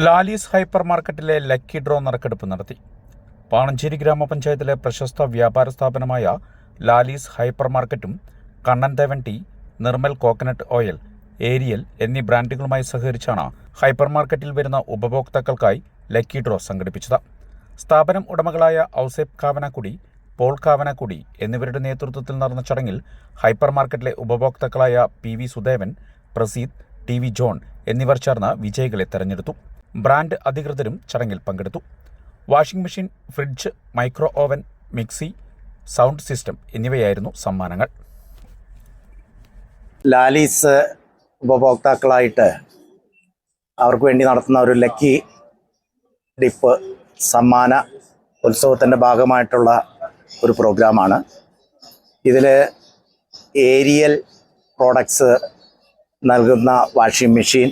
Lalees hyper മാർക്കറ്റിലെ lucky draw നറുക്കെടുപ്പ് നടത്തി. പാണഞ്ചേരി ഗ്രാമപഞ്ചായത്തിലെ പ്രശസ്ത വ്യാപാര സ്ഥാപനമായ ലാലീസ് ഹൈപ്പർ മാർക്കറ്റും Kannan Devan tea Nirmal coconut oil Ariel എന്നീ ബ്രാൻഡുകളുമായി സഹകരിച്ചാണ് ഹൈപ്പർ മാർക്കറ്റിൽ വരുന്ന ഉപഭോക്താക്കൾക്കായി ലക്കി ഡ്രോ സംഘടിപ്പിച്ചത്. സ്ഥാപനം ഉടമകളായ ഔസേബ് കാവനക്കുടി പോൾ കാവനക്കുടി എന്നിവരുടെ നേതൃത്വത്തിൽ നടന്ന ചടങ്ങിൽ ഹൈപ്പർ മാർക്കറ്റിലെ ഉപഭോക്താക്കളായ P V Sudevan Praseed T V John എന്നിവർ ചേർന്ന് വിജയികളെ തെരഞ്ഞെടുത്തു. ബ്രാൻഡ് അധികൃതരും ചടങ്ങിൽ പങ്കെടുത്തു. Washing machine fridge micro oven mixie sound system എന്നിവയായിരുന്നു സമ്മാനങ്ങൾ. ലാലീസ് ഉപഭോക്താക്കളായിട്ട് അവർക്ക് വേണ്ടി നടത്തുന്ന ഒരു ലക്കി ഡിപ്പ് സമ്മാന ഉത്സവത്തിന്റെ ഭാഗമായിട്ടുള്ള ഒരു പ്രോഗ്രാമാണ്. ഇതിൽ ഏരിയൽ പ്രോഡക്ട്സ് നൽകുന്ന വാഷിംഗ് മെഷീൻ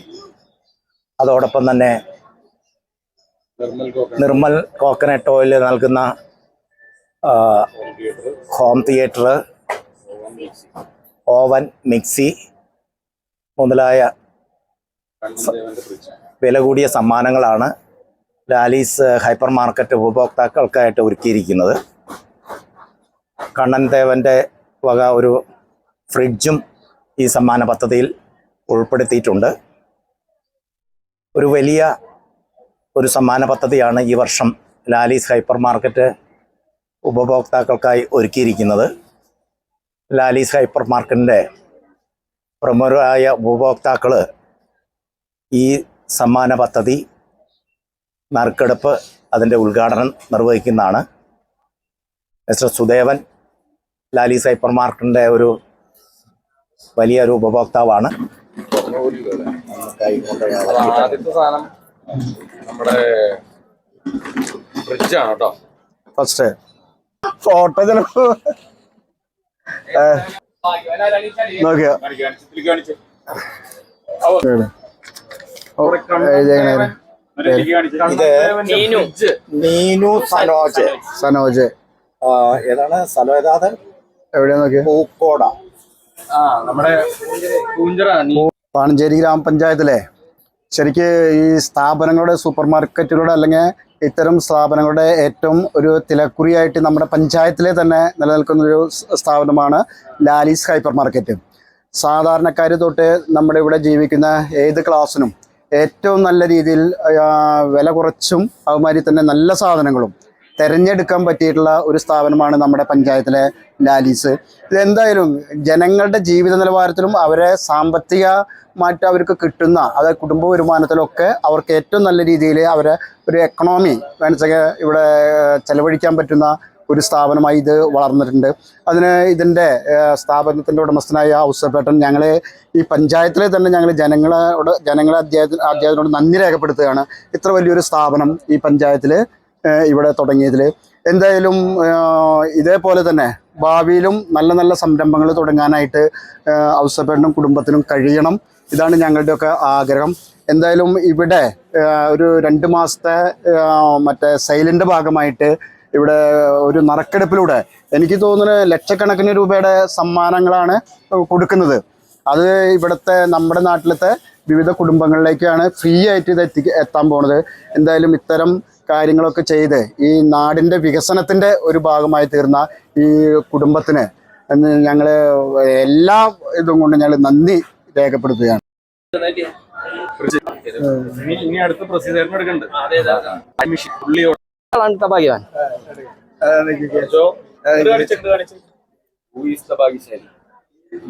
അതോടൊപ്പം തന്നെ നിർമ്മൽ കോക്കനട്ട് ഓയിൽ നൽകുന്ന ഹോം തിയേറ്റർ ഓവൻ മിക്സി മുതലായ വില കൂടിയ സമ്മാനങ്ങളാണ് ലാലീസ് ഹൈപ്പർ മാർക്കറ്റ് ഉപഭോക്താക്കൾക്കായിട്ട് ഒരുക്കിയിരിക്കുന്നത്. കണ്ണൻ ദേവന്റെ വക ഒരു ഫ്രിഡ്ജും ഈ സമ്മാന പദ്ധതിയിൽ ഉൾപ്പെടുത്തിയിട്ടുണ്ട്. ഒരു വലിയ ഒരു സമ്മാന പദ്ധതിയാണ് ഈ വർഷം ലാലീസ് ഹൈപ്പർ മാർക്കറ്റ് ഉപഭോക്താക്കൾക്കായി ഒരുക്കിയിരിക്കുന്നത്. ലാലീസ് ഹൈപ്പർ മാർക്കറ്റിന്റെ പ്രമുഖരായ ഉപഭോക്താക്കൾ ഈ സമ്മാന പദ്ധതി നറുക്കെടുപ്പ് അതിന്റെ ഉദ്ഘാടനം നിർവഹിക്കുന്നതാണ്. മിസ്റ്റർ സുദേവൻ ലാലീസ് ഹൈപ്പർ മാർക്കറ്റിന്റെ ഒരു വലിയൊരു ഉപഭോക്താവാണ്. നമ്മുടെ ആണ് കേട്ടോ ഫസ്റ്റ് ഫോട്ടോ ചിലപ്പോ നോക്കിയോ? ഇത് നീനു. സനോജ്. സനോജ്. ആ, ഏതാണ്? സ്ഥലം ഏതാത് എവിടെയാ നോക്കിയ? പൂക്കോട. ആ നമ്മുടെ പാണഞ്ചേരി ഗ്രാമപഞ്ചായത്തിലെ. ശരിക്ക് ഈ സ്ഥാപനങ്ങളുടെ സൂപ്പർ മാർക്കറ്റുകളുടെ അല്ലെങ്കിൽ ഇത്തരം സ്ഥാപനങ്ങളുടെ ഏറ്റവും ഒരു തിലക്കുറിയായിട്ട് നമ്മുടെ പഞ്ചായത്തിലെ തന്നെ നിലനിൽക്കുന്ന ഒരു സ്ഥാപനമാണ് ലാലീസ് ഹൈപ്പർ മാർക്കറ്റ് സാധാരണക്കാർ തൊട്ട് നമ്മുടെ ഇവിടെ ജീവിക്കുന്ന ഏത് ക്ലാസ്സിനും ഏറ്റവും നല്ല രീതിയിൽ വില കുറച്ചും അതുമാതിരി തന്നെ നല്ല സാധനങ്ങളും തിരഞ്ഞെടുക്കാൻ പറ്റിയിട്ടുള്ള ഒരു സ്ഥാപനമാണ് നമ്മുടെ പഞ്ചായത്തിലെ ലാലീസ്. ഇതെന്തായാലും ജനങ്ങളുടെ ജീവിത നിലവാരത്തിലും അവരെ സാമ്പത്തിക മാറ്റം അവർക്ക് കിട്ടുന്ന അതായത് കുടുംബ വരുമാനത്തിലൊക്കെ അവർക്ക് ഏറ്റവും നല്ല രീതിയിൽ അവരെ ഒരു എക്കണോമി വേണമെങ്കിൽ ഇവിടെ ചെലവഴിക്കാൻ പറ്റുന്ന ഒരു സ്ഥാപനമായി ഇത് വളർന്നിട്ടുണ്ട്. അതിന് ഇതിന്റെ സ്ഥാപനത്തിന്റെ ഉടമസ്ഥനായ ഔസപ്പേട്ടൻ ഞങ്ങൾ ഈ പഞ്ചായത്തിലെ തന്നെ ഞങ്ങൾ ജനങ്ങളോട് ജനങ്ങളെ അദ്ദേഹത്തിനോട് നന്ദി രേഖപ്പെടുത്തുകയാണ്. ഇത്ര വലിയൊരു സ്ഥാപനം ഈ പഞ്ചായത്തിൽ ഇവിടെ തുടങ്ങിയതിൽ എന്തായാലും ഇതേപോലെ തന്നെ ഭാവിയിലും നല്ല നല്ല സംരംഭങ്ങൾ തുടങ്ങാനായിട്ട് ഔസപ്പേട്ടനും കുടുംബത്തിനും കഴിയണം. ഇതാണ് ഞങ്ങളുടെയൊക്കെ ആഗ്രഹം. എന്തായാലും ഇവിടെ ഒരു രണ്ട് മാസത്തെ മറ്റേ സെയിലിന്റെ ഭാഗമായിട്ട് ഇവിടെ ഒരു നറക്കെടുപ്പിലൂടെ എനിക്ക് തോന്നുന്നു ലക്ഷക്കണക്കിന് രൂപയുടെ സമ്മാനങ്ങളാണ് കൊടുക്കുന്നത്. അത് ഇവിടുത്തെ നമ്മുടെ നാട്ടിലത്തെ വിവിധ കുടുംബങ്ങളിലേക്കാണ് ഫ്രീ ആയിട്ട് ഇത് എത്തി എത്താൻ പോണത്. എന്തായാലും ഇത്തരം കാര്യങ്ങളൊക്കെ ചെയ്ത് ഈ നാടിന്റെ വികസനത്തിന്റെ ഒരു ഭാഗമായി തീർന്ന ഈ കുടുംബത്തിന് ഞങ്ങൾ എല്ലാ ഇതും കൊണ്ട് ഞങ്ങൾ നന്ദി രേഖപ്പെടുത്തുകയാണ്.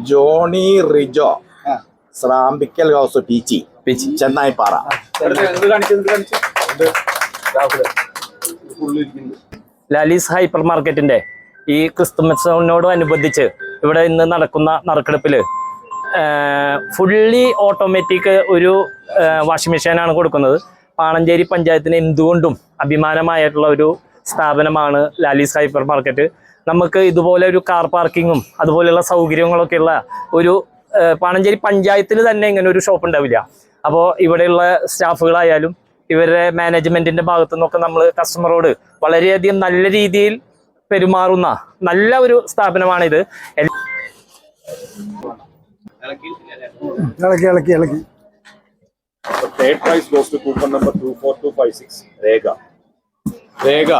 ജോണി റിജോ. സ്രാമ്പിക്കൽ ഹൗസ് പീച്ചി ചെന്നായിപ്പാറ. ചെന്നായി പാറ. ലാലീസ് ഹൈപ്പർ മാർക്കറ്റിന്റെ ഈ ക്രിസ്തുമസിനോടനുബന്ധിച്ച് ഇവിടെ ഇന്ന് നടക്കുന്ന നറുക്കെടുപ്പിൽ ഫുള്ളി ഓട്ടോമാറ്റിക് ഒരു വാഷിംഗ് മെഷീനാണ് കൊടുക്കുന്നത്. പാണഞ്ചേരി പഞ്ചായത്തിന് എന്തുകൊണ്ടും അഭിമാനമായിട്ടുള്ള ഒരു സ്ഥാപനമാണ് ലാലീസ് ഹൈപ്പർ മാർക്കറ്റ്. നമുക്ക് ഇതുപോലെ ഒരു കാർ പാർക്കിങ്ങും അതുപോലെയുള്ള സൗകര്യങ്ങളൊക്കെ ഉള്ള ഒരു പാണഞ്ചേരി പഞ്ചായത്തിൽ തന്നെ ഇങ്ങനെ ഒരു ഷോപ്പ് ഉണ്ടാവില്ല. അപ്പോൾ ഇവിടെയുള്ള സ്റ്റാഫുകളായാലും ഇവരുടെ മാനേജ്മെന്റിന്റെ ഭാഗത്തു നിന്നൊക്കെ നമ്മൾ കസ്റ്റമറോട് വളരെയധികം നല്ല രീതിയിൽ പെരുമാറുന്ന നല്ല ഒരു സ്ഥാപനമാണിത്. ഇളക്കി goes to coupon number 24256, Rega. Rega,